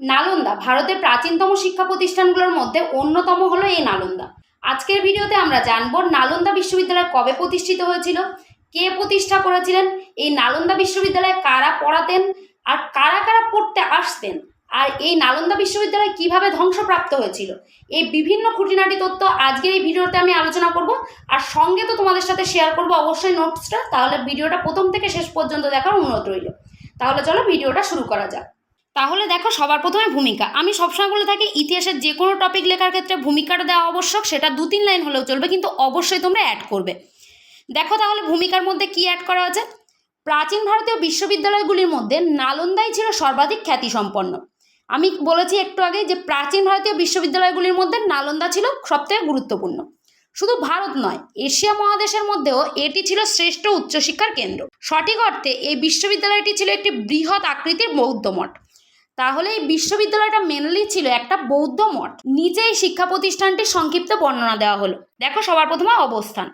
নালন্দা, ভারতের প্রাচীনতম শিক্ষা প্রতিষ্ঠানগুলোর মধ্যে অন্যতম হলো এই নালন্দা। আজকের ভিডিওতে আমরা জানব নালন্দা বিশ্ববিদ্যালয় কবে প্রতিষ্ঠিত হয়েছিল, কে প্রতিষ্ঠা করেছিলেন, এই নালন্দা বিশ্ববিদ্যালয়ে কারা পড়াতেন, আর কারা কারা পড়তে আসতেন, আর এই নালন্দা বিশ্ববিদ্যালয় কীভাবে ধ্বংসপ্রাপ্ত হয়েছিল, এই বিভিন্ন খুঁটিনাটি তথ্য আজকের এই ভিডিওতে আমি আলোচনা করব, আর সঙ্গে তো তোমাদের সাথে শেয়ার করব অবশ্যই নোটসটা তাহলে ভিডিওটা প্রথম থেকে শেষ পর্যন্ত দেখার অনুরোধ রইল। তাহলে চলো ভিডিওটা শুরু করা যাক। তাহলে দেখো সবার প্রথমে ভূমিকা। আমি সবসময় বলে থাকি, ইতিহাসের যে কোনো টপিক লেখার ক্ষেত্রে ভূমিকাটা দেওয়া আবশ্যক, সেটা দু তিন লাইন হলেও চলবে, কিন্তু অবশ্যই তোমরা অ্যাড করবে। দেখো তাহলে ভূমিকার মধ্যে কি অ্যাড করা আছে প্রাচীন ভারতীয় বিশ্ববিদ্যালয়গুলির মধ্যে নালন্দাই ছিল সর্বাধিক খ্যাতিসম্পন্ন। আমি বলেছি একটু আগে যে প্রাচীন ভারতীয় বিশ্ববিদ্যালয়গুলির মধ্যে নালন্দা ছিল সবথেকে গুরুত্বপূর্ণ। শুধু ভারত নয়, এশিয়া মহাদেশের মধ্যেও এটি ছিল শ্রেষ্ঠ উচ্চশিক্ষার কেন্দ্র। সঠিক অর্থে এই বিশ্ববিদ্যালয়টি ছিল একটি বৃহৎ আকৃতির বৌদ্ধ মঠ। তাহলে এই বিশ্ববিদ্যালয়টা মেনলি ছিল একটা বৌদ্ধ মঠ। নিচে এই শিক্ষা প্রতিষ্ঠানটির সংক্ষিপ্ত বর্ণনা দেওয়া হলো। দেখো সবার প্রথমে অবস্থান।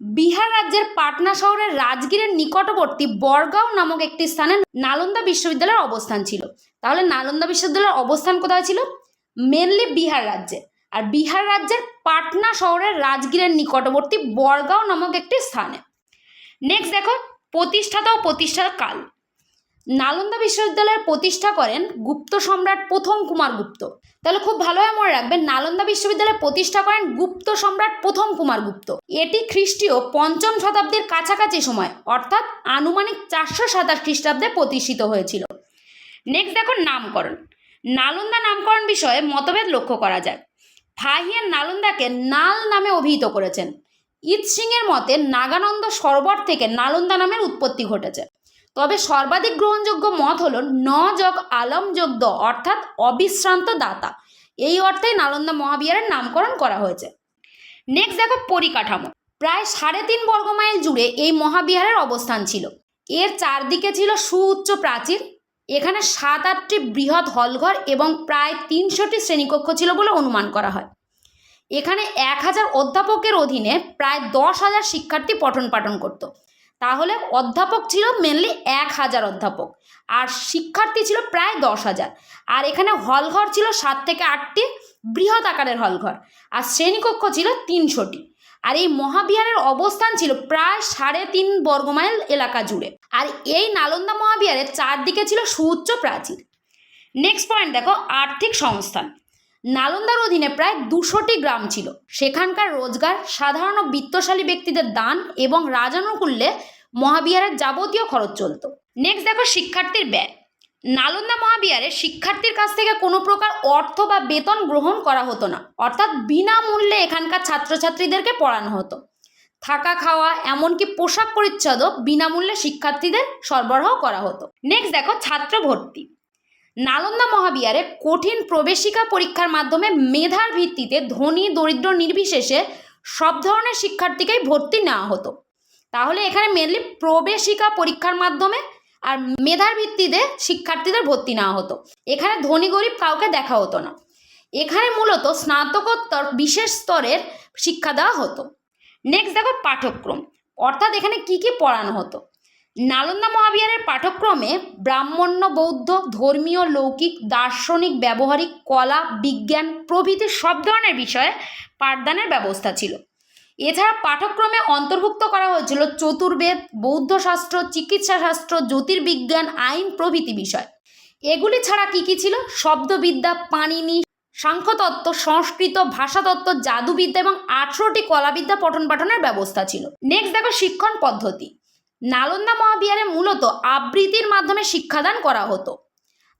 বিহার রাজ্যের পাটনা শহরের রাজগীরের নিকটবর্তী বরগাঁও নামক একটি স্থানে নালন্দা বিশ্ববিদ্যালয়ের অবস্থান ছিল। তাহলে নালন্দা বিশ্ববিদ্যালয়ের অবস্থান কোথায় ছিল? মেনলি বিহার রাজ্যে। আর বিহার রাজ্যের পাটনা শহরের রাজগীরের নিকটবর্তী বরগাঁও নামক একটি স্থানে। নেক্সট দেখো, প্রতিষ্ঠাতা ও প্রতিষ্ঠার কাল। নালন্দা বিশ্ববিদ্যালয়ের প্রতিষ্ঠা করেন গুপ্ত সম্রাট প্রথম কুমার গুপ্ত। তাহলে খুব ভালোভাবে মনে রাখবেন, নালন্দা বিশ্ববিদ্যালয় প্রতিষ্ঠা করেন গুপ্ত সম্রাট প্রথম কুমার গুপ্ত। এটি খ্রিস্টীয় পঞ্চম শতাব্দীর কাছাকাছি সময়, অর্থাৎ আনুমানিক চারশো সাতাশ খ্রিস্টাব্দে প্রতিষ্ঠিত হয়েছিল। নেক্সট দেখো নামকরণ। নালন্দা নামকরণ বিষয়ে মতভেদ লক্ষ্য করা যায়। ফাহিয়ান নালন্দাকে নাল নামে অভিহিত করেছেন। ইত সিংয়ের মতে, নাগানন্দ সরোবর থেকে নালন্দা নামের উৎপত্তি ঘটেছে। তবে সর্বাধিক গ্রহণযোগ্য মত হল ন যোগ আলম যোগ দ, অর্থাৎ অবিশ্রান্ত দাতা। এই অর্থে নালন্দা মহাবিহারের নামকরণ করা হয়েছে। নেক্সট দেখো পরিকাঠামো। প্রায় সাড়ে তিন বর্গমাইল জুড়ে এই মহাবিহারের অবস্থান ছিল। এর চারদিকে ছিল সুউচ্চ প্রাচীর, এখানে সাত আটটি বৃহৎ হলঘর এবং প্রায় তিনশোটি শ্রেণীকক্ষ ছিল বলে অনুমান করা হয়। এখানে এক হাজার অধ্যাপকের অধীনে প্রায় দশ হাজার শিক্ষার্থী পঠন পাঠন করত। তাহলে অধ্যাপক ছিল মেনলি এক হাজার অধ্যাপক। আর শিক্ষার্থী ছিল প্রায় দশ হাজার। আর এখানে হলঘর ছিল সাত থেকে আটটি, বৃহৎ আকারের হলঘর। আর শ্রেণীকক্ষ ছিল তিনশোটি। আর এই মহাবিহারের অবস্থান ছিল প্রায় সাড়ে তিন বর্গমাইল এলাকা জুড়ে। আর এই নালন্দা মহাবিহারের চারদিকে ছিল সুউচ্চ প্রাচীর। নেক্সট পয়েন্ট দেখো, আর্থিক সংস্থান। নালন্দার অধীনে প্রায় দুশোটি গ্রাম ছিল। সেখানকার রোজগার, সাধারণ বিত্তশালী ব্যক্তিদের দান এবং রাজানুকূল্যে মহাবিহারের যাবতীয় খরচ চলত। নেক্সট দেখো শিক্ষার্থীর ব্যয়। নালন্দা মহাবিহারে শিক্ষার্থীর কাছ থেকে কোনো প্রকার অর্থ বা বেতন গ্রহণ করা হতো না। অর্থাৎ বিনামূল্যে এখানকার ছাত্রছাত্রীদেরকে পড়ানো হতো। থাকা খাওয়া, এমনকি পোশাক পরিচ্ছদও বিনামূল্যে শিক্ষার্থীদের সরবরাহ করা হতো। নেক্সট দেখো ছাত্র ভর্তি। নালন্দা মহাবিহারে কঠিন প্রবেশিকা পরীক্ষার মাধ্যমে মেধার ভিত্তিতে ধনী, দরিদ্র, নির্বিশেষে সব ধরনের শিক্ষার্থীকেই ভর্তি নেওয়া হতো। তাহলে এখানে মেনলি প্রবেশিকা পরীক্ষার মাধ্যমে আর মেধার ভিত্তিতে শিক্ষার্থীদের ভর্তি নেওয়া হতো। এখানে ধনী, গরিব কাউকে দেখা হতো না। এখানে মূলত স্নাতকোত্তর বিশেষ স্তরের শিক্ষা দেওয়া হতো। নেক্সট দেখো পাঠ্যক্রম। অর্থাৎ এখানে কি কি পড়ানো হতো? নালন্দা মহাবিহারের পাঠ্যক্রমে ব্রাহ্মণ্য, বৌদ্ধ, ধর্মীয়, লৌকিক, দার্শনিক, ব্যবহারিক, কলা, বিজ্ঞান প্রভৃতি সব ধরনের বিষয়ে পাঠদানের ব্যবস্থা ছিল। এছাড়া পাঠ্যক্রমে অন্তর্ভুক্ত করা হয়েছিল চতুর্বেদ, বৌদ্ধশাস্ত্র, চিকিৎসাশাস্ত্র, জ্যোতির্বিজ্ঞান, আইন প্রভৃতি বিষয়। এগুলি ছাড়া কি কি ছিল? শব্দবিদ্যা, পাণিনি, সাংখ্যতত্ত্ব, সংস্কৃত, ভাষাতত্ত্ব, জাদুবিদ্যা এবং আঠেরোটি কলাবিদ্যা পঠন পাঠনের ব্যবস্থা ছিল। নেক্সট দেখো শিক্ষণ পদ্ধতি। নালন্দা মহাবিহারে মূলত আবৃত্তির মাধ্যমে শিক্ষাদান করা হতো।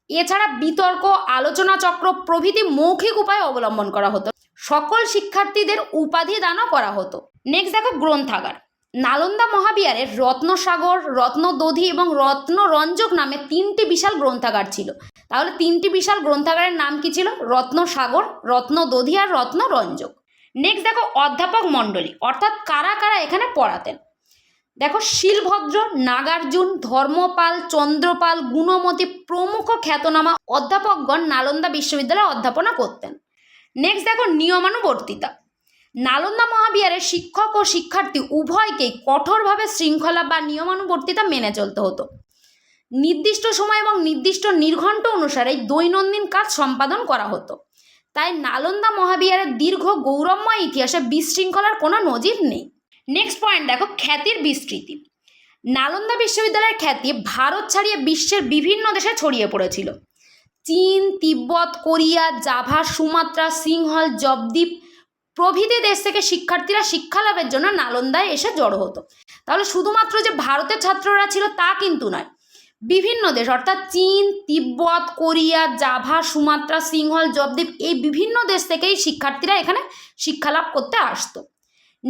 এছাড়া বিতর্ক, আলোচনা চক্র প্রভৃতি মৌখিক উপায় অবলম্বন করা হতো। সকল শিক্ষার্থীদের উপাধি দানও করা হতো। নেক্সট দেখো গ্রন্থাগার। নালন্দা মহাবিহারের রত্নসাগর, রত্নদধি এবং রত্নরঞ্জক নামে তিনটি বিশাল গ্রন্থাগার ছিল। তাহলে তিনটি বিশাল গ্রন্থাগারের নাম কি ছিল? রত্নসাগর, রত্নদধি আর রত্নরঞ্জক। নেক্সট দেখো অধ্যাপক মণ্ডলী। অর্থাৎ কারা কারা এখানে পড়াতেন? দেখো, শিলভদ্র, নাগার্জুন, ধর্মপাল, চন্দ্রপাল, গুণমতী প্রমুখ খ্যাতনামা অধ্যাপকগণ নালন্দা বিশ্ববিদ্যালয়ে অধ্যাপনা করতেন। নেক্সট দেখো, নিয়মানুবর্তিতা। নালন্দা মহাবিহারের শিক্ষক ও শিক্ষার্থী উভয়কেই কঠোরভাবে শৃঙ্খলা বা নিয়মানুবর্তিতা মেনে চলতে হতো। নির্দিষ্ট সময় এবং নির্দিষ্ট নির্ঘণ্ট অনুসারে দৈনন্দিন কাজ সম্পাদন করা হতো। তাই নালন্দা মহাবিহারের দীর্ঘ গৌরবময় ইতিহাসে বিশৃঙ্খলার কোনো নজির নেই। নেক্সট পয়েন্ট দেখো, খ্যাতির বিস্তৃতি। নালন্দা বিশ্ববিদ্যালয়ের খ্যাতি ভারত ছাড়িয়ে বিশ্বের বিভিন্ন দেশে ছড়িয়ে পড়েছিল। চীন, তিব্বত, Korea, Java, Sumatra, Sinhal Javadvipa প্রভৃতি দেশ থেকে শিক্ষার্থীরা শিক্ষা লাভের জন্য নালন্দায় এসে জড়ো হতো। তাহলে শুধুমাত্র যে ভারতের ছাত্ররা ছিল তা কিন্তু নয়। বিভিন্ন দেশ, অর্থাৎ চীন, তিব্বত, Korea, Java, Sumatra, Sinhal Javadvipa এই বিভিন্ন দেশ থেকেই শিক্ষার্থীরা এখানে শিক্ষালাভ করতে আসতো।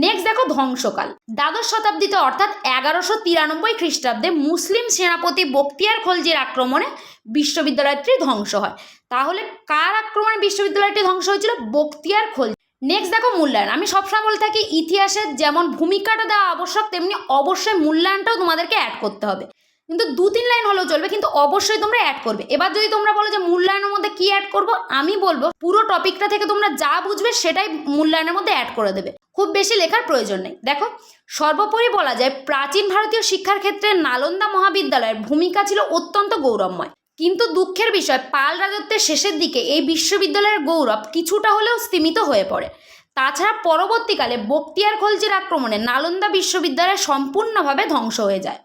নেক্সট দেখো ধ্বংসকাল। দ্বাদশ শতাব্দীতে অর্থাৎ এগারোশো তিরানব্বই খ্রিস্টাব্দে মুসলিম সেনাপতি বক্তিয়ার খলজির আক্রমণে বিশ্ববিদ্যালয়টি ধ্বংস হয়। তাহলে কার আক্রমণে বিশ্ববিদ্যালয়টি ধ্বংস হয়েছিল? বক্তিয়ার খলজি। নেক্সট দেখো মূল্যায়ন। আমি সবসময় বলে থাকি ইতিহাসের যেমন ভূমিকাটা দেওয়া আবশ্যক, তেমনি অবশ্যই মূল্যায়নটাও তোমাদেরকে অ্যাড করতে হবে। কিন্তু দু তিন লাইন হলেও চলবে, কিন্তু অবশ্যই তোমরা অ্যাড করবে। এবার যদি তোমরা বলো যে মূল্যায়নের মধ্যে কি অ্যাড করব, আমি বলব পুরো টপিকটা থেকে তোমরা যা বুঝবে সেটাই মূল্যায়নের মধ্যে অ্যাড করে দেবে। খুব বেশি লেখার প্রয়োজন নেই। দেখো, সর্বোপরি বলা যায় প্রাচীন ভারতীয় শিক্ষার ক্ষেত্রে নালন্দা মহাবিদ্যালয়ের ভূমিকা ছিল অত্যন্ত গৌরবময়। কিন্তু দুঃখের বিষয়, পাল রাজত্বের শেষের দিকে এই বিশ্ববিদ্যালয়ের গৌরব কিছুটা হলেও স্তীমিত হয়ে পড়ে। তাছাড়া পরবর্তীকালে বক্তিয়ার খলজির আক্রমণে নালন্দা বিশ্ববিদ্যালয় সম্পূর্ণভাবে ধ্বংস হয়ে যায়।